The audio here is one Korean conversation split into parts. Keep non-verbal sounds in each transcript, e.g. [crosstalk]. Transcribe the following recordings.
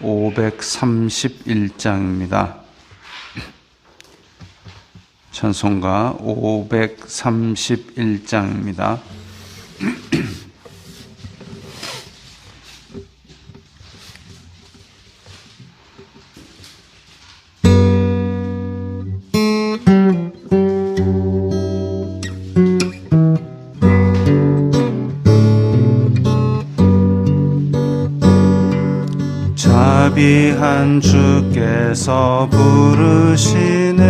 531장입니다. 찬송가 531장입니다. [clears throat] 자비한 주께서 부르시네.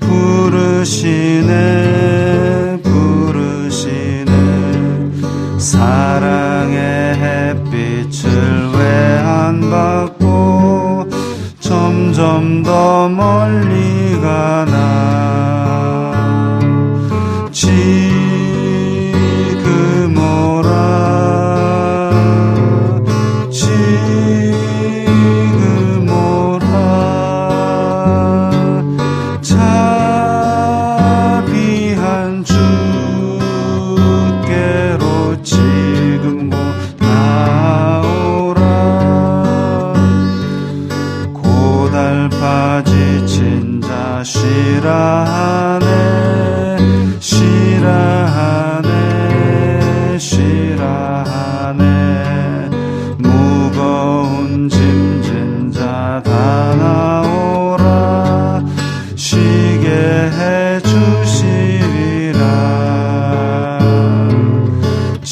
부르시네 부르시네. 사랑의 햇빛을 외안받고 점점 더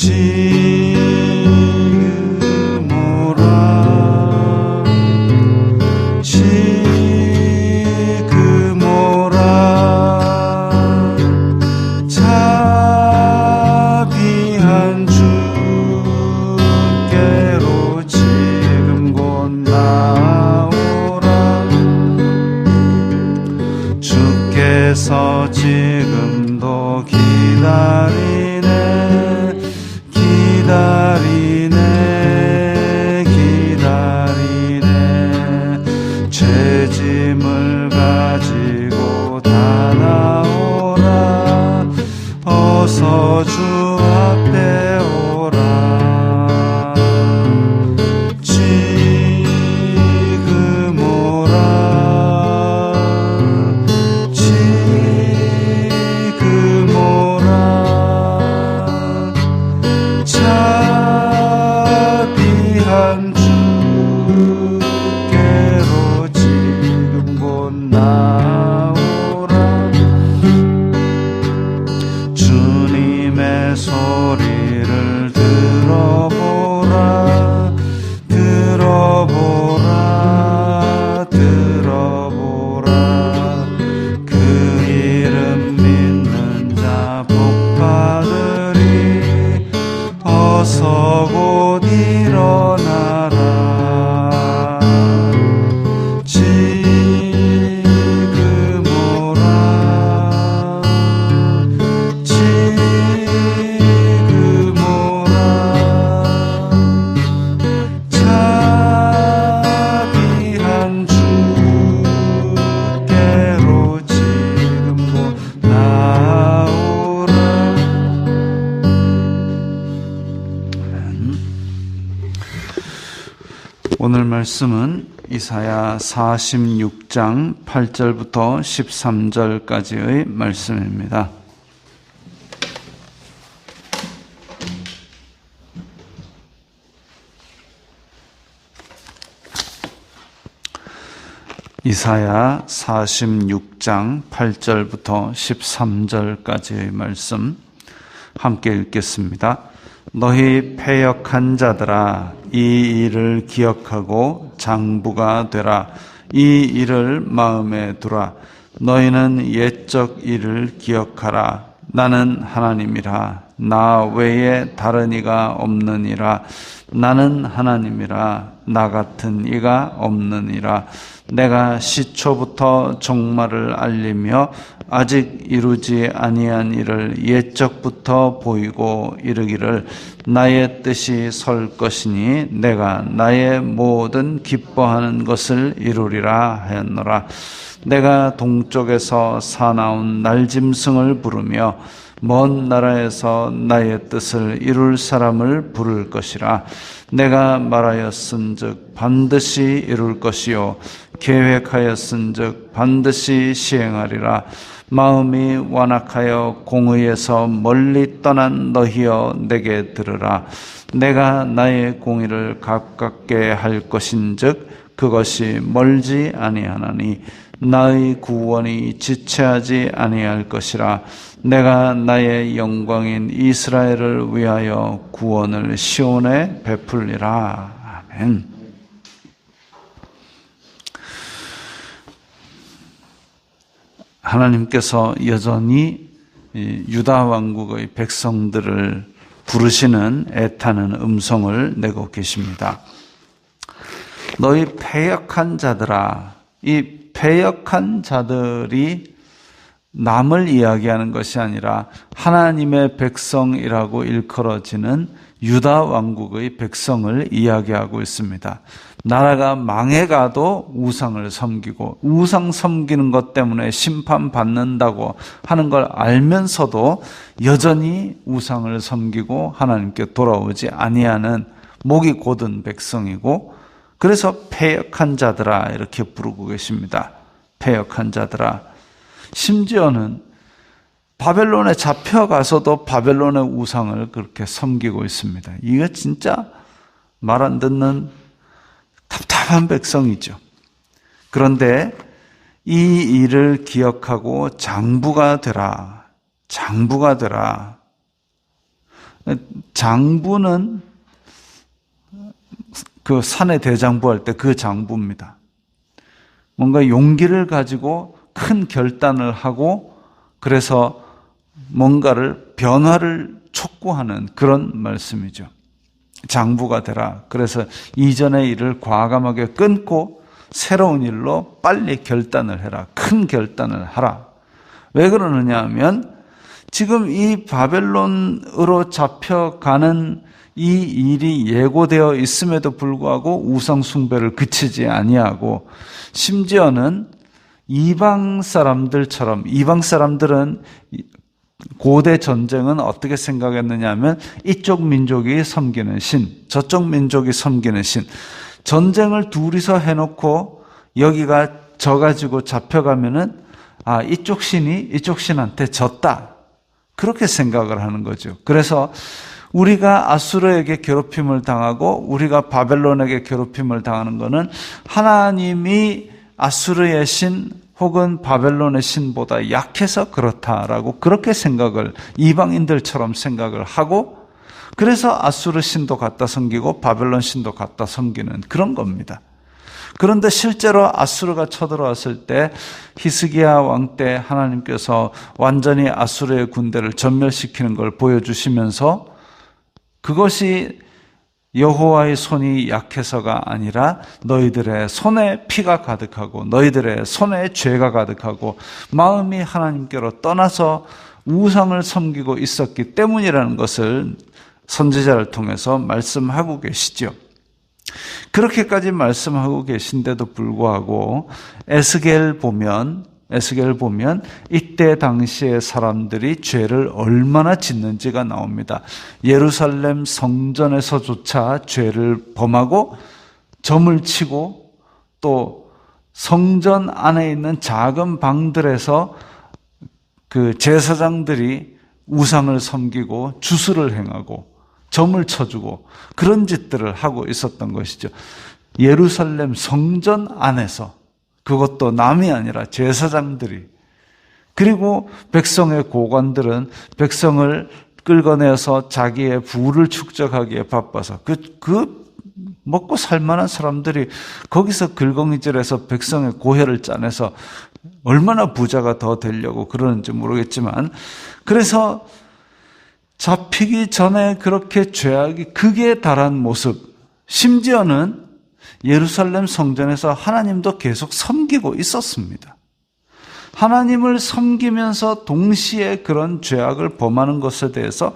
ti. 오늘 말씀은 이사야 46장 8절부터 13절까지의 말씀입니다. 이사야 46장 8절부터 13절까지의 말씀 함께 읽겠습니다. 너희 패역한 자들아 이 일을 기억하고 장부가 되라. 이 일을 마음에 두라. 너희는 옛적 일을 기억하라. 나는 하나님이라 나 외에 다른 이가 없느니라. 나는 하나님이라. 나 같은 이가 없느니라. 내가 시초부터 종말을 알리며 아직 이루지 아니한 일을 옛적부터 보이고 이르기를 나의 뜻이 설 것이니 내가 나의 모든 기뻐하는 것을 이루리라 하였노라 내가 동쪽에서 사나운 날짐승을 부르며 먼 나라에서 나의 뜻을 이룰 사람을 부를 것이라. 내가 말하였은즉 반드시 이룰 것이요. 계획하였은즉 반드시 시행하리라. 마음이 완악하여 공의에서 멀리 떠난 너희여 내게 들으라. 내가 나의 공의를 가깝게 할 것인즉 그것이 멀지 아니하나니 나의 구원이 지체하지 아니할 것이라 내가 나의 영광인 이스라엘을 위하여 구원을 시온에 베풀리라 아멘. 하나님께서 여전히 유다 왕국의 백성들을 부르시는 애타는 음성을 내고 계십니다. 너희 패역한 자들아, 이 패역한 자들이 남을 이야기하는 것이 아니라 하나님의 백성이라고 일컬어지는 유다 왕국의 백성을 이야기하고 있습니다. 나라가 망해가도 우상을 섬기고 우상 섬기는 것 때문에 심판받는다고 하는 걸 알면서도 여전히 우상을 섬기고 하나님께 돌아오지 아니하는 목이 곧은 백성이고 그래서 패역한 자들아 이렇게 부르고 계십니다. 패역한 자들아. 심지어는 바벨론에 잡혀가서도 바벨론의 우상을 그렇게 섬기고 있습니다. 이거 진짜 말 안 듣는 답답한 백성이죠. 그런데 이 일을 기억하고 장부가 되라. 장부가 되라. 장부는 그 산에 대장부 할 때 그 장부입니다. 뭔가 용기를 가지고 큰 결단을 하고 그래서 뭔가를 변화를 촉구하는 그런 말씀이죠. 장부가 되라. 그래서 이전의 일을 과감하게 끊고 새로운 일로 빨리 결단을 해라. 큰 결단을 하라. 왜 그러느냐 하면 지금 이 바벨론으로 잡혀가는 이 일이 예고되어 있음에도 불구하고 우상 숭배를 그치지 아니하고 심지어는 이방 사람들처럼 이방 사람들은 고대 전쟁은 어떻게 생각했느냐 하면 이쪽 민족이 섬기는 신, 저쪽 민족이 섬기는 신. 전쟁을 둘이서 해놓고 여기가 져가지고 잡혀가면은 아, 이쪽 신이 이쪽 신한테 졌다. 그렇게 생각을 하는 거죠. 그래서 우리가 아수르에게 괴롭힘을 당하고 우리가 바벨론에게 괴롭힘을 당하는 것은 하나님이 아수르의 신 혹은 바벨론의 신보다 약해서 그렇다라고 그렇게 생각을 이방인들처럼 생각을 하고 그래서 아수르 신도 갖다 섬기고 바벨론 신도 갖다 섬기는 그런 겁니다. 그런데 실제로 아수르가 쳐들어왔을 때 히스기야 왕 때 하나님께서 완전히 아수르의 군대를 전멸시키는 걸 보여주시면서 그것이 여호와의 손이 약해서가 아니라 너희들의 손에 피가 가득하고 너희들의 손에 죄가 가득하고 마음이 하나님께로 떠나서 우상을 섬기고 있었기 때문이라는 것을 선지자를 통해서 말씀하고 계시죠. 그렇게까지 말씀하고 계신데도 불구하고 에스겔 보면 에스겔 보면 이때 당시의 사람들이 죄를 얼마나 짓는지가 나옵니다. 예루살렘 성전에서조차 죄를 범하고 점을 치고 또 성전 안에 있는 작은 방들에서 그 제사장들이 우상을 섬기고 주수를 행하고 점을 쳐주고 그런 짓들을 하고 있었던 것이죠. 예루살렘 성전 안에서 그것도 남이 아니라 제사장들이. 그리고 백성의 고관들은 백성을 끌어내서 자기의 부를 축적하기에 바빠서 그, 그 먹고 살만한 사람들이 거기서 긁엉이질해서 백성의 고해를 짜내서 얼마나 부자가 더 되려고 그러는지 모르겠지만 그래서 잡히기 전에 그렇게 죄악이 극에 달한 모습 심지어는 예루살렘 성전에서 하나님도 계속 섬기고 있었습니다. 하나님을 섬기면서 동시에 그런 죄악을 범하는 것에 대해서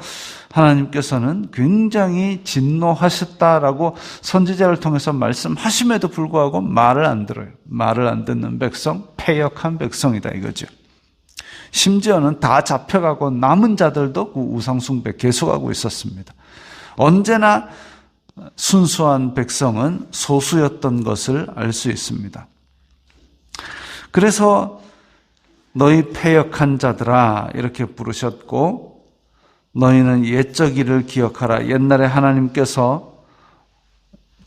하나님께서는 굉장히 진노하셨다라고 선지자를 통해서 말씀하심에도 불구하고 말을 안 들어요. 말을 안 듣는 백성, 패역한 백성이다 이거죠. 심지어는 다 잡혀가고 남은 자들도 그 우상숭배 계속하고 있었습니다. 언제나 순수한 백성은 소수였던 것을 알 수 있습니다. 그래서 너희 패역한 자들아 이렇게 부르셨고 너희는 옛적 일을 기억하라. 옛날에 하나님께서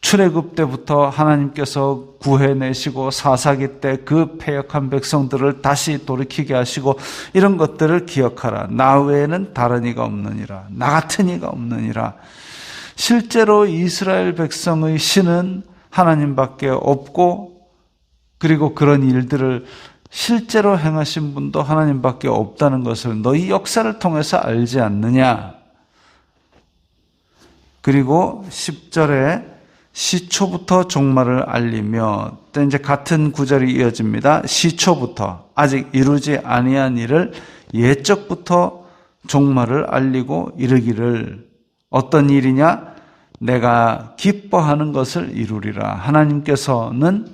출애굽 때부터 하나님께서 구해내시고 사사기 때 그 패역한 백성들을 다시 돌이키게 하시고 이런 것들을 기억하라. 나 외에는 다른 이가 없느니라. 나 같은 이가 없느니라. 실제로 이스라엘 백성의 신은 하나님밖에 없고 그리고 그런 일들을 실제로 행하신 분도 하나님밖에 없다는 것을 너희 역사를 통해서 알지 않느냐. 그리고 10절에 시초부터 종말을 알리며 또 이제 같은 구절이 이어집니다. 시초부터 아직 이루지 아니한 일을 예적부터 종말을 알리고 이르기를 어떤 일이냐? 내가 기뻐하는 것을 이루리라. 하나님께서는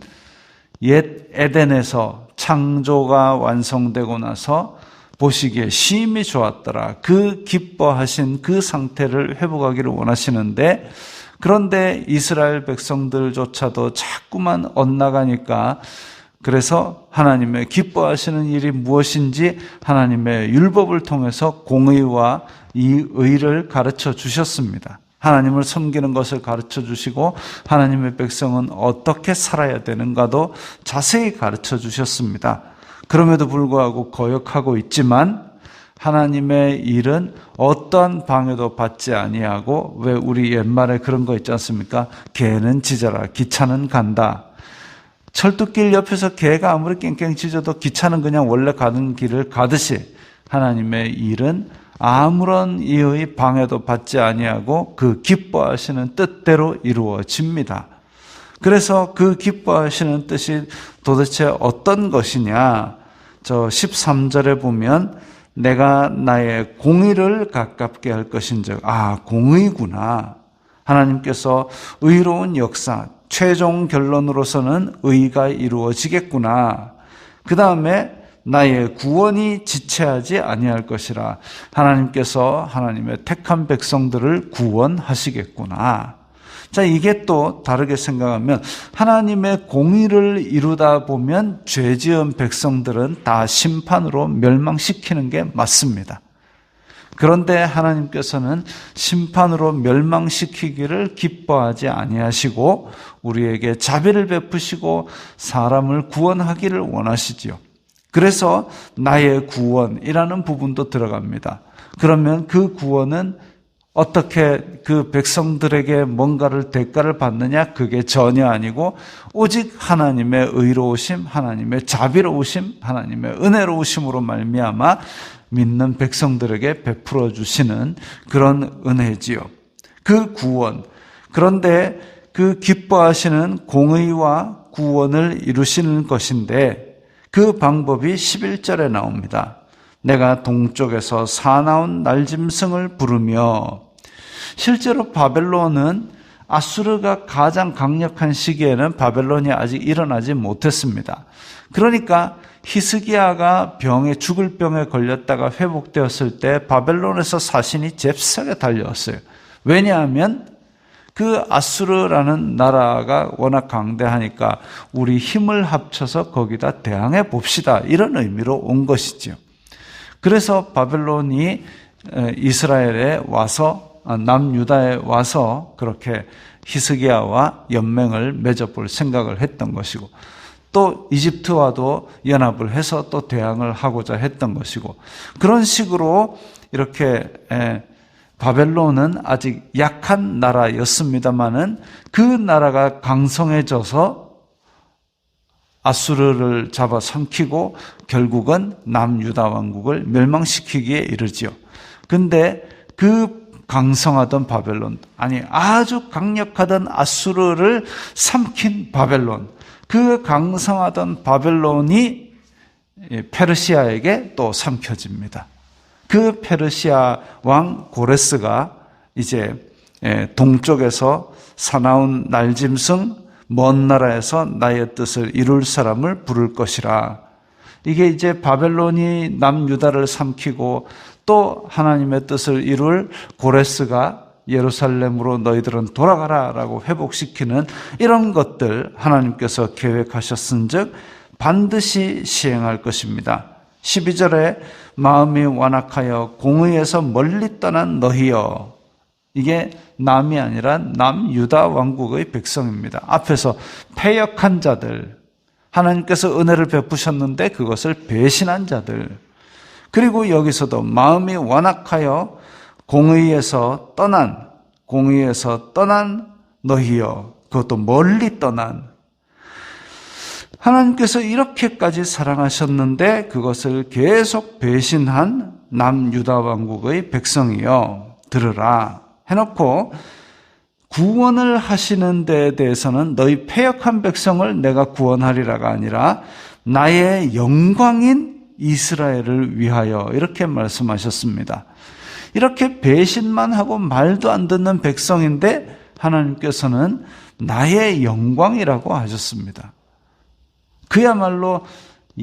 옛 에덴에서 창조가 완성되고 나서 보시기에 심히 좋았더라. 그 기뻐하신 그 상태를 회복하기를 원하시는데 그런데 이스라엘 백성들조차도 자꾸만 엇나가니까 그래서 하나님의 기뻐하시는 일이 무엇인지 하나님의 율법을 통해서 공의와 이 의를 가르쳐 주셨습니다. 하나님을 섬기는 것을 가르쳐 주시고 하나님의 백성은 어떻게 살아야 되는가도 자세히 가르쳐 주셨습니다. 그럼에도 불구하고 거역하고 있지만 하나님의 일은 어떠한 방해도 받지 아니하고 왜 우리 옛말에 그런 거 있지 않습니까? 개는 짖어라 기차는 간다. 철도길 옆에서 개가 아무리 깽깽 짖어도 기차는 그냥 원래 가는 길을 가듯이 하나님의 일은 아무런 이의 방해도 받지 아니하고 그 기뻐하시는 뜻대로 이루어집니다. 그래서 그 기뻐하시는 뜻이 도대체 어떤 것이냐? 저 13절에 보면 내가 나의 공의를 가깝게 할 것인즉 아 공의구나. 하나님께서 의로운 역사 최종 결론으로서는 의가 이루어지겠구나. 그 다음에 나의 구원이 지체하지 아니할 것이라 하나님께서 하나님의 택한 백성들을 구원하시겠구나. 자, 이게 또 다르게 생각하면 하나님의 공의를 이루다 보면 죄 지은 백성들은 다 심판으로 멸망시키는 게 맞습니다. 그런데 하나님께서는 심판으로 멸망시키기를 기뻐하지 아니하시고 우리에게 자비를 베푸시고 사람을 구원하기를 원하시지요. 그래서 나의 구원이라는 부분도 들어갑니다. 그러면 그 구원은 어떻게 그 백성들에게 뭔가를 대가를 받느냐? 그게 전혀 아니고 오직 하나님의 의로우심, 하나님의 자비로우심, 하나님의 은혜로우심으로 말미암아 믿는 백성들에게 베풀어 주시는 그런 은혜지요. 그 구원. 그런데 그 기뻐하시는 공의와 구원을 이루시는 것인데 그 방법이 11절에 나옵니다. 내가 동쪽에서 사나운 날짐승을 부르며 실제로 바벨론은 아수르가 가장 강력한 시기에는 바벨론이 아직 일어나지 못했습니다. 그러니까 히스기야가 병에 죽을 병에 걸렸다가 회복되었을 때 바벨론에서 사신이 잽싸게 달려왔어요. 왜냐하면 그 아수르라는 나라가 워낙 강대하니까 우리 힘을 합쳐서 거기다 대항해 봅시다. 이런 의미로 온 것이지요. 그래서 바벨론이 이스라엘에 와서 아, 남유다에 와서 그렇게 히스기야와 연맹을 맺어볼 생각을 했던 것이고 또 이집트와도 연합을 해서 또 대항을 하고자 했던 것이고 그런 식으로 이렇게 바벨론은 아직 약한 나라였습니다만은 그 나라가 강성해져서 아수르를 잡아 삼키고 결국은 남유다 왕국을 멸망시키기에 이르지요. 근데 그 강성하던 바벨론, 아니 아주 강력하던 아수르를 삼킨 바벨론, 그 강성하던 바벨론이 페르시아에게 또 삼켜집니다. 그 페르시아 왕 고레스가 이제 동쪽에서 사나운 날짐승 먼 나라에서 나의 뜻을 이룰 사람을 부를 것이라. 이게 이제 바벨론이 남유다를 삼키고 또 하나님의 뜻을 이룰 고레스가 예루살렘으로 너희들은 돌아가라라고 회복시키는 이런 것들 하나님께서 계획하셨은즉 반드시 시행할 것입니다. 12절에 마음이 완악하여 공의에서 멀리 떠난 너희여 이게 남이 아니라 남유다 왕국의 백성입니다. 앞에서 패역한 자들 하나님께서 은혜를 베푸셨는데 그것을 배신한 자들 그리고 여기서도 마음이 완악하여 공의에서 떠난 공의에서 떠난 너희여. 그것도 멀리 떠난. 하나님께서 이렇게까지 사랑하셨는데 그것을 계속 배신한 남유다 왕국의 백성이여 들으라. 해놓고 구원을 하시는 데에 대해서는 너희 패역한 백성을 내가 구원하리라가 아니라 나의 영광인 이스라엘을 위하여 이렇게 말씀하셨습니다. 이렇게 배신만 하고 말도 안 듣는 백성인데 하나님께서는 나의 영광이라고 하셨습니다. 그야말로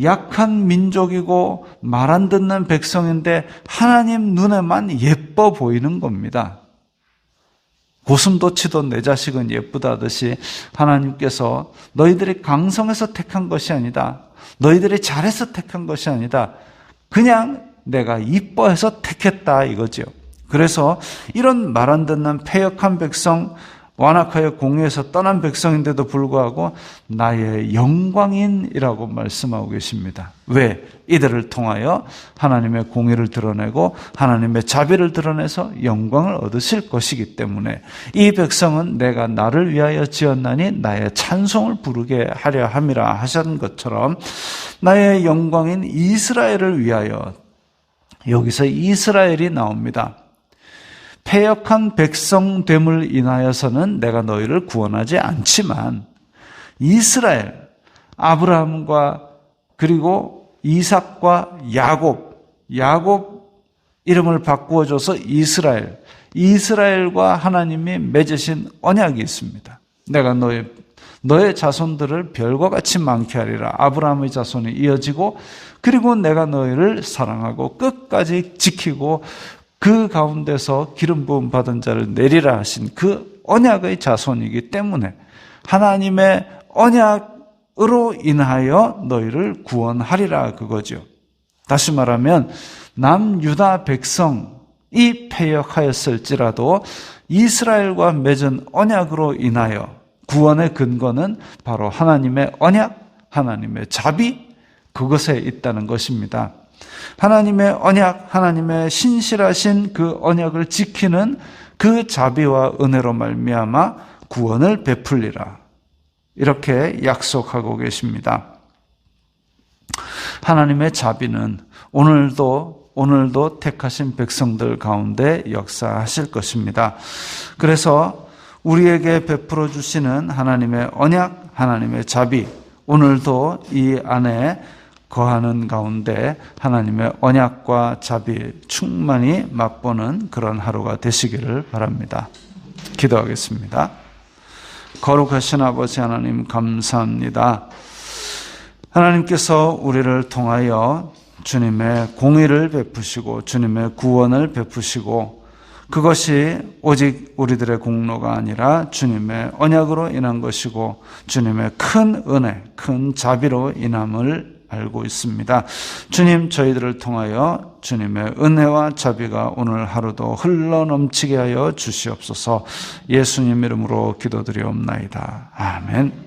약한 민족이고 말 안 듣는 백성인데 하나님 눈에만 예뻐 보이는 겁니다. 고슴도치도 내 자식은 예쁘다듯이 하나님께서 너희들이 강성해서 택한 것이 아니다. 너희들이 잘해서 택한 것이 아니다. 그냥 내가 이뻐해서 택했다 이거죠. 그래서 이런 말 안 듣는 패역한 백성, 완악하여 공유에서 떠난 백성인데도 불구하고 나의 영광인이라고 말씀하고 계십니다. 왜? 이들을 통하여 하나님의 공의를 드러내고 하나님의 자비를 드러내서 영광을 얻으실 것이기 때문에 이 백성은 내가 나를 위하여 지었나니 나의 찬송을 부르게 하려 함이라 하신 것처럼 나의 영광인 이스라엘을 위하여 여기서 이스라엘이 나옵니다. 패역한 백성됨을 인하여서는 내가 너희를 구원하지 않지만 이스라엘 아브라함과 그리고 이삭과 야곱 야곱 이름을 바꾸어 줘서 이스라엘 이스라엘과 하나님이 맺으신 언약이 있습니다. 내가 너의 너의 자손들을 별과 같이 많게 하리라. 아브라함의 자손이 이어지고 그리고 내가 너희를 사랑하고 끝까지 지키고 그 가운데서 기름 부음 받은 자를 내리라 하신 그 언약의 자손이기 때문에 하나님의 언약으로 인하여 너희를 구원하리라 그거죠. 다시 말하면 남유다 백성이 패역하였을지라도 이스라엘과 맺은 언약으로 인하여 구원의 근거는 바로 하나님의 언약, 하나님의 자비 그것에 있다는 것입니다. 하나님의 언약, 하나님의 신실하신 그 언약을 지키는 그 자비와 은혜로 말미암아 구원을 베풀리라. 이렇게 약속하고 계십니다. 하나님의 자비는 오늘도 오늘도 택하신 백성들 가운데 역사하실 것입니다. 그래서 우리에게 베풀어 주시는 하나님의 언약, 하나님의 자비, 오늘도 이 안에 거하는 가운데 하나님의 언약과 자비 충만히 맛보는 그런 하루가 되시기를 바랍니다. 기도하겠습니다. 거룩하신 아버지 하나님 감사합니다. 하나님께서 우리를 통하여 주님의 공의를 베푸시고 주님의 구원을 베푸시고 그것이 오직 우리들의 공로가 아니라 주님의 언약으로 인한 것이고 주님의 큰 은혜, 큰 자비로 인함을 알고 있습니다. 주님 저희들을 통하여 주님의 은혜와 자비가 오늘 하루도 흘러 넘치게 하여 주시옵소서 예수님 이름으로 기도드리옵나이다. 아멘.